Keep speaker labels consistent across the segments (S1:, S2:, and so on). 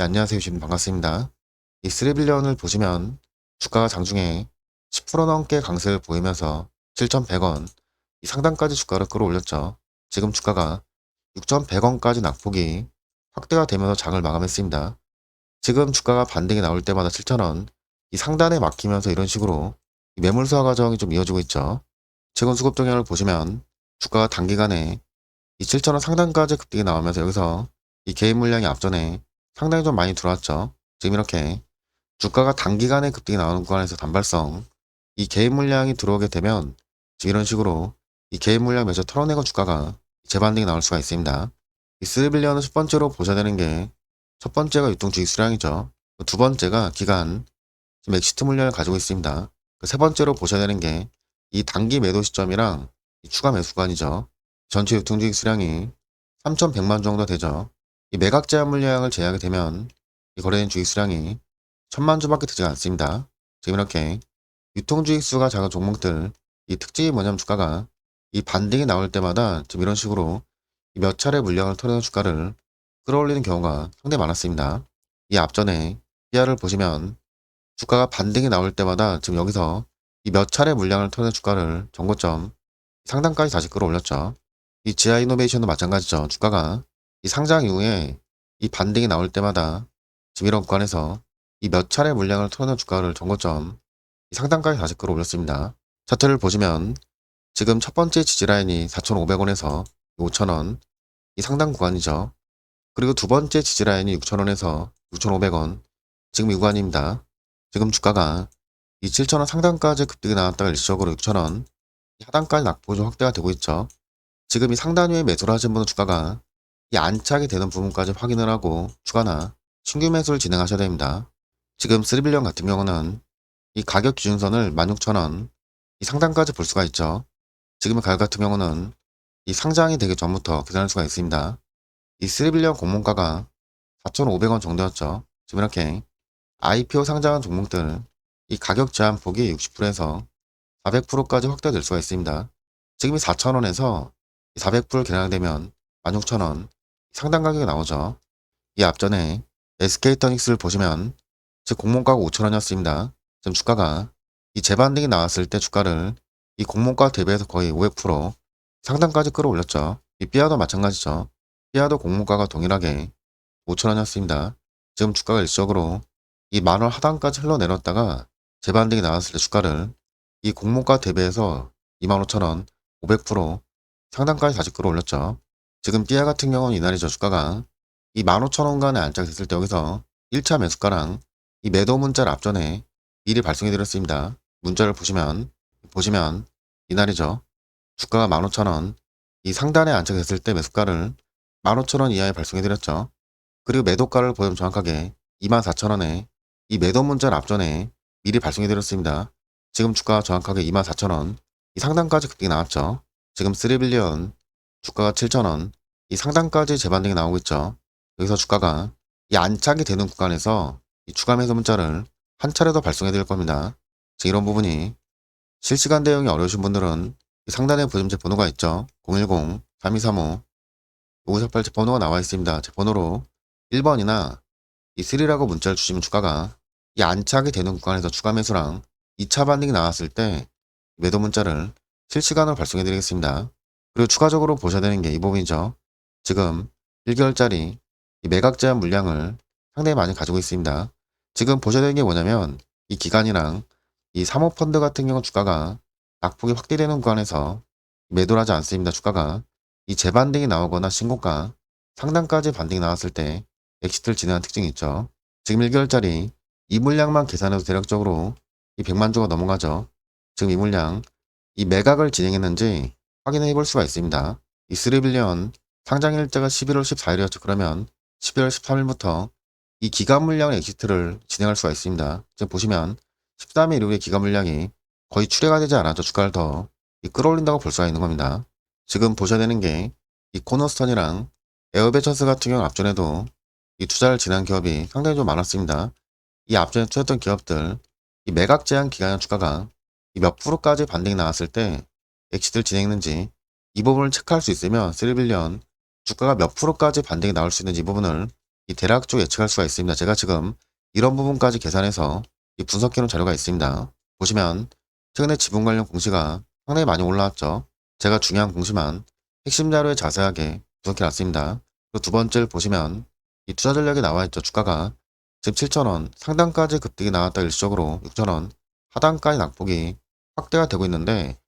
S1: 네, 안녕하세요. 주님 반갑습니다. 이 3빌리언을 보시면 주가가 장중에 10% 넘게 강세를 보이면서 7,100원 이 상단까지 주가를 끌어올렸죠. 지금 주가가 6,100원까지 낙폭이 확대가 되면서 장을 마감했습니다. 지금 주가가 반등이 나올 때마다 7,000원 이 상단에 막히면서 이런 식으로 이 매물수화 과정이 좀 이어지고 있죠. 최근 수급 동향을 보시면 주가가 단기간에 이 7,000원 상단까지 급등이 나오면서 여기서 이 개인 물량이 앞전에 상당히 좀 많이 들어왔죠. 지금 이렇게 주가가 단기간에 급등이 나오는 구간에서 단발성 이 개인 물량이 들어오게 되면 지금 이런 식으로 이 개인 물량 매저 털어내고 주가가 재반등이 나올 수가 있습니다. 이 3빌리언은 첫 번째로 보셔야 되는 게 첫 번째가 유통 주식 수량이죠. 그두 번째가 기간 지금 엑시트 물량을 가지고 있습니다. 그세 번째로 보셔야 되는 게 이 단기 매도 시점이랑 이 추가 매수 구간이죠. 전체 유통 주식 수량이 3,100만 정도 되죠. 이 매각 제한 물량을 제외하게 되면 이 거래된 주식 수량이 천만 주밖에 되지 않습니다. 지금 이렇게 유통 주식 수가 작은 종목들 이 특징이 뭐냐면 주가가 이 반등이 나올 때마다 지금 이런 식으로 이몇 차례 물량을 털어낸 주가를 끌어올리는 경우가 상당히 많았습니다. 이 앞전에 PR을 보시면 주가가 반등이 나올 때마다 지금 여기서 이 몇 차례 물량을 털어낸 주가를 정고점 상단까지 다시 끌어올렸죠. 이 지하 이노베이션도 마찬가지죠. 주가가 이 상장 이후에 이 반등이 나올 때마다 구간에서 이 몇 차례 물량을 털어낸 주가를 정고점 이 상단까지 다시 끌어올렸습니다. 차트를 보시면 지금 첫 번째 지지라인이 4,500원에서 5,000원 이 상단 구간이죠. 그리고 두 번째 지지라인이 6,000원에서 6,500원 지금 이 구간입니다. 지금 주가가 이 7,000원 상단까지 급등이 나왔다가 일시적으로 6,000원 이 하단까지 낙폭이 확대가 되고 있죠. 지금 이 상단 위에 매수를 하신 분은 주가가 이 안착이 되는 부분까지 확인을 하고 추가나 신규 매수를 진행하셔야 됩니다. 지금 3빌리언 같은 경우는 이 가격 기준선을 16,000원 이 상단까지 볼 수가 있죠. 지금의 가격 같은 경우는 이 상장이 되기 전부터 계산할 수가 있습니다. 이 3빌리언 공모가가 4,500원 정도였죠. 지금 이렇게 IPO 상장한 종목들 이 가격 제한 폭이 60%에서 400%까지 확대될 수가 있습니다. 지금 이 4,000원에서 400% 계량되면 16,000원 상당 가격이 나오죠. 이 앞전에 SK터닉스를 보시면 즉 공모가가 5,000원이었습니다. 지금 주가가 이 재반등이 나왔을 때 주가를 이 공모가 대비해서 거의 500% 상단까지 끌어올렸죠. 이 삐아도 마찬가지죠. 삐아도 공모가가 동일하게 5,000원이었습니다. 지금 주가가 일시적으로 이 만원 하단까지 흘러내렸다가 재반등이 나왔을 때 주가를 이 공모가 대비해서 25,000원 500% 상단까지 다시 끌어올렸죠. 지금 삐아 같은 경우는 이날이죠. 주가가 이 15,000원간에 안착됐을 때 여기서 1차 매수가랑 이 매도 문자를 앞전에 미리 발송해 드렸습니다. 문자를 보시면 보시면 이날이죠. 주가가 15,000원 이 상단에 안착했을 때 매수가를 15,000원 이하에 발송해 드렸죠. 그리고 매도가를 보면 정확하게 24,000원에 이 매도 문자를 앞전에 미리 발송해 드렸습니다. 지금 주가가 정확하게 24,000원 이 상단까지 급등이 나왔죠. 지금 3빌리언 주가가 7,000원 이 상단까지 재반등이 나오고 있죠. 여기서 주가가 이 안착이 되는 구간에서 이 추가 매수 문자를 한 차례 더 발송해 드릴 겁니다. 지금 이런 부분이 실시간 대응이 어려우신 분들은 이 상단에 보시면 제 번호가 있죠. 010-3235 5948제 번호가 나와 있습니다. 제 번호로 1번이나 이 3라고 문자를 주시면 주가가 이 안착이 되는 구간에서 추가 매수랑 2차 반등이 나왔을 때 매도 문자를 실시간으로 발송해 드리겠습니다. 그리고 추가적으로 보셔야 되는 게 이 부분이죠. 지금 1개월짜리 이 매각 제한 물량을 상당히 많이 가지고 있습니다. 지금 보셔야 되는 게 뭐냐면 이 기간이랑 이 사모펀드 같은 경우 주가가 낙폭이 확대되는 구간에서 매도를 하지 않습니다. 주가가 이 재반등이 나오거나 신고가 상단까지 반등이 나왔을 때 엑시트를 진행한 특징이 있죠. 지금 1개월짜리 이 물량만 계산해도 대략적으로 이 100만 주가 넘어가죠. 지금 이 물량 이 매각을 진행했는지 확인해 볼 수가 있습니다. 이 3빌리언 상장 일자가 11월 14일이었죠. 그러면 12월 13일부터 이 기간 물량 엑시트를 진행할 수가 있습니다. 지금 보시면 13일 이후에 기간 물량이 거의 출회가 되지 않아도 주가를 더이 끌어올린다고 볼 수가 있는 겁니다. 지금 보셔야 되는 게 이 코너스턴이랑 에어베처스 같은 경우 앞전에도 이 투자를 진행한 기업이 상당히 좀 많았습니다. 이 앞전에 투자했던 기업들 이 매각 제한 기간 주가가 이몇 프로까지 반등이 나왔을 때 엑시트를 진행했는지 이 부분을 체크할 수 있으면 3빌리언 주가가 몇 프로까지 반등이 나올 수 있는지 이 부분을 이 대략적으로 예측할 수가 있습니다. 제가 지금 이런 부분까지 계산해서 이 분석해놓은 자료가 있습니다. 보시면 최근에 지분 관련 공시가 상당히 많이 올라왔죠. 제가 중요한 공시만 핵심 자료에 자세하게 분석해놨습니다. 그리고 두 번째를 보시면 이 투자 전략에 나와 있죠. 주가가 지금 7,000원 상단까지 급등이 나왔다 일시적으로 6,000원 하단까지 낙폭이 확대가 되고 있는데 이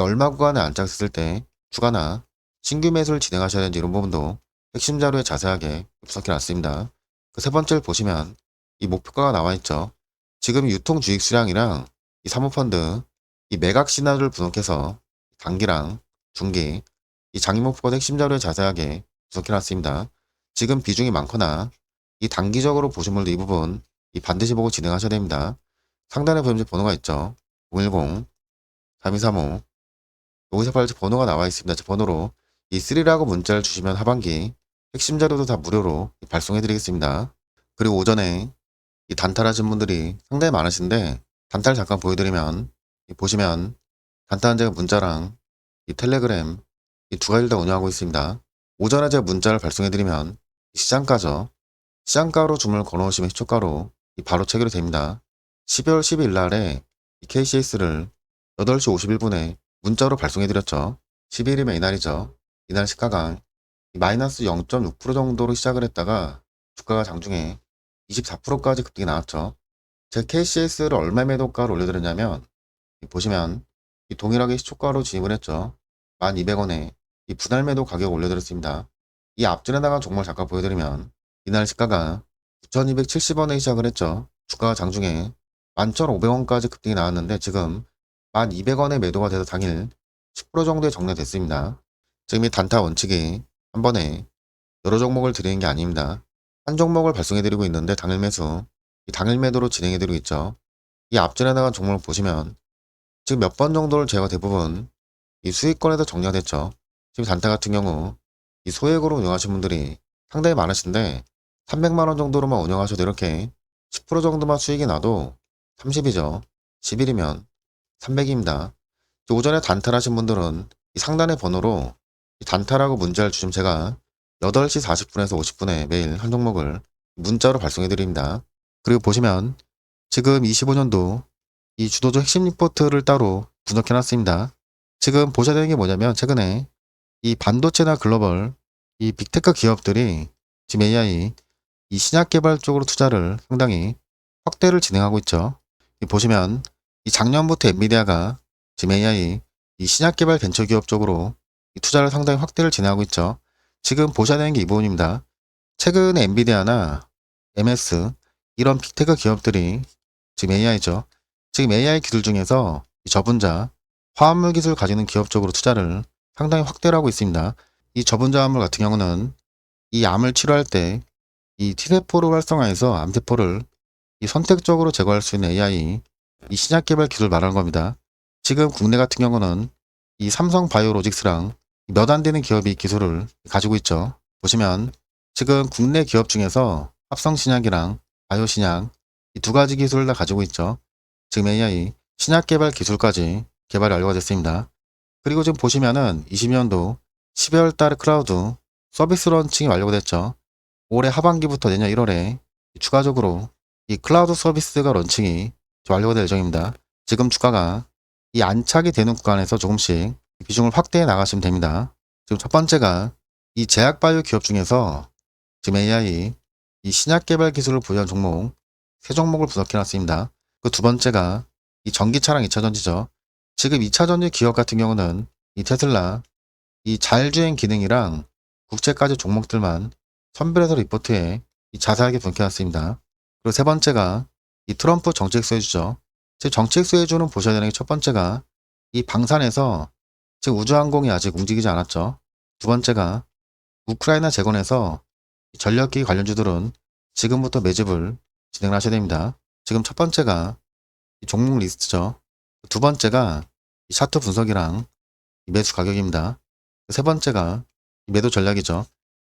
S1: 얼마 구간에 안착했을 때 추가나 신규 매수를 진행하셔야 되는지 이런 부분도 핵심 자료에 자세하게 분석해 놨습니다. 그 세 번째를 보시면 이 목표가가 나와 있죠. 지금 유통 주익 수량이랑 이 사모펀드 이 매각 시나리오를 분석해서 단기랑 중기 이 장기 목표가 핵심 자료에 자세하게 분석해 놨습니다. 지금 비중이 많거나 이 단기적으로 보신 분들 이 부분 이 반드시 보고 진행하셔야 됩니다. 상단에 보면 번호가 있죠. 010 3235 여기서 발지 번호가 나와 있습니다. 저 번호로 이 3라고 문자를 주시면 하반기 핵심 자료도 다 무료로 발송해 드리겠습니다. 그리고 오전에 이 단탈하신 분들이 상당히 많으신데 단탈 잠깐 보여드리면 이 보시면 단타한 제가 문자랑 이 텔레그램 이 두 가지를 다 운영하고 있습니다. 오전에 제가 문자를 발송해 드리면 시장가죠. 시장가로 주문을 걸어놓으시면 희초가로 이 바로 체결이 됩니다. 12월 10일 날에 이 KCS를 8시 51분에 문자로 발송해드렸죠. 10일이면 이날이죠. 이날 시가가 마이너스 0.6% 정도로 시작을 했다가 주가가 장중에 24%까지 급등이 나왔죠. 제가 KCS를 얼마 매도가로 올려드렸냐면 이 보시면 이 동일하게 시초가로 진입을 했죠. 1200원에 이 분할 매도 가격 올려드렸습니다. 이 앞전에 나간 종목을 잠깐 보여드리면 이날 시가가 9270원에 시작을 했죠. 주가가 장중에 11,500원까지 급등이 나왔는데 지금 1,200원에 매도가 돼서 당일 10% 정도의 정리됐습니다. 지금 이 단타 원칙이 한 번에 여러 종목을 드리는 게 아닙니다. 한 종목을 발송해드리고 있는데 당일 매수, 이 당일 매도로 진행해드리고 있죠. 이 앞전에 나간 종목을 보시면 지금 몇 번 정도를 제가 대부분 이 수익권에서 정리가 됐죠. 지금 단타 같은 경우 이 소액으로 운영하신 분들이 상당히 많으신데 300만원 정도로만 운영하셔도 이렇게 10% 정도만 수익이 나도 30이죠. 10일이면 300입니다. 오전에 단타하신 분들은 이 상단의 번호로 이 단타라고 문자를 주시면 제가 8시 40분에서 50분에 매일 한 종목을 문자로 발송해 드립니다. 그리고 보시면 지금 25년도 이 주도적 핵심 리포트를 따로 분석해 놨습니다. 지금 보셔야 되는 게 뭐냐면 최근에 이 반도체나 글로벌 이 빅테크 기업들이 지금 AI 이 신약 개발 쪽으로 투자를 상당히 확대를 진행하고 있죠. 이 보시면 이 작년부터 엔비디아가 지금 AI 이 신약 개발 벤처 기업 쪽으로 이 투자를 상당히 확대를 진행하고 있죠. 지금 보셔야 되는 게 이 부분입니다. 최근에 엔비디아나 MS 이런 빅테크 기업들이 지금 AI죠. 지금 AI 기술 중에서 이 저분자 화합물 기술 가지는 기업 쪽으로 투자를 상당히 확대를 하고 있습니다. 이 저분자 화합물 같은 경우는 이 암을 치료할 때 이 T세포를 활성화해서 암세포를 이 선택적으로 제거할 수 있는 AI 이 신약 개발 기술 말하는 겁니다. 지금 국내 같은 경우는 이 삼성 바이오로직스랑 몇 안 되는 기업이 기술을 가지고 있죠. 보시면 지금 국내 기업 중에서 합성 신약이랑 바이오 신약 이 두 가지 기술을 다 가지고 있죠. 지금 AI 신약 개발 기술까지 개발이 완료가 됐습니다. 그리고 지금 보시면은 20년도 12월 달에 클라우드 서비스 런칭이 완료가 됐죠. 올해 하반기부터 내년 1월에 추가적으로 이 클라우드 서비스가 런칭이 완료가 될 예정입니다. 지금 주가가 이 안착이 되는 구간에서 조금씩 비중을 확대해 나가시면 됩니다. 지금 첫 번째가 이 제약바이오 기업 중에서 지금 AI 이 신약 개발 기술을 보유한 종목 세 종목을 분석해 놨습니다. 그 두 번째가 이 전기차랑 2차 전지죠. 지금 2차 전지 기업 같은 경우는 이 테슬라 이 자율주행 기능이랑 국채까지 종목들만 선별해서 리포트에 이 자세하게 분석해 놨습니다. 그리고 세 번째가 이 트럼프 정책 수혜주죠. 지금 정책 수혜주는 보셔야 되는 게 첫 번째가 이 방산에서 지금 우주항공이 아직 움직이지 않았죠. 두 번째가 우크라이나 재건에서 이 전력기 관련주들은 지금부터 매집을 진행을 하셔야 됩니다. 지금 첫 번째가 이 종목 리스트죠. 두 번째가 이 차트 분석이랑 이 매수 가격입니다. 세 번째가 이 매도 전략이죠.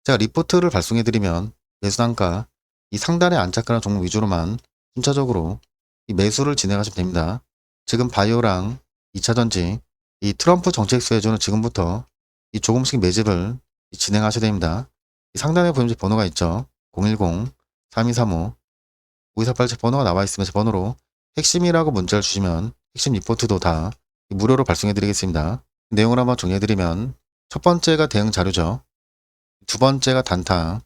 S1: 제가 리포트를 발송해 드리면 매수 단가 이 상단에 안착하는 종목 위주로만 순차적으로 이 매수를 진행하시면 됩니다. 지금 바이오랑 2차전지 이 트럼프 정책 수혜주는 지금부터 이 조금씩 매집을 이 진행하셔야 됩니다. 이 상단에 보이는 번호가 있죠. 010-3235-5248제 번호가 나와 있으면 제 번호로 핵심이라고 문자를 주시면 핵심 리포트도 다 무료로 발송해 드리겠습니다. 내용을 한번 정리해 드리면 첫 번째가 대응 자료죠. 두 번째가 단타,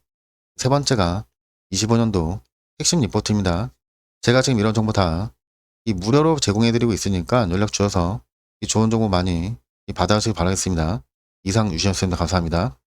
S1: 세 번째가 25년도 핵심 리포트입니다. 제가 지금 이런 정보 다 이 무료로 제공해드리고 있으니까 연락 주셔서 이 좋은 정보 많이 받아가시기 바라겠습니다. 이상 유시였습니다. 감사합니다.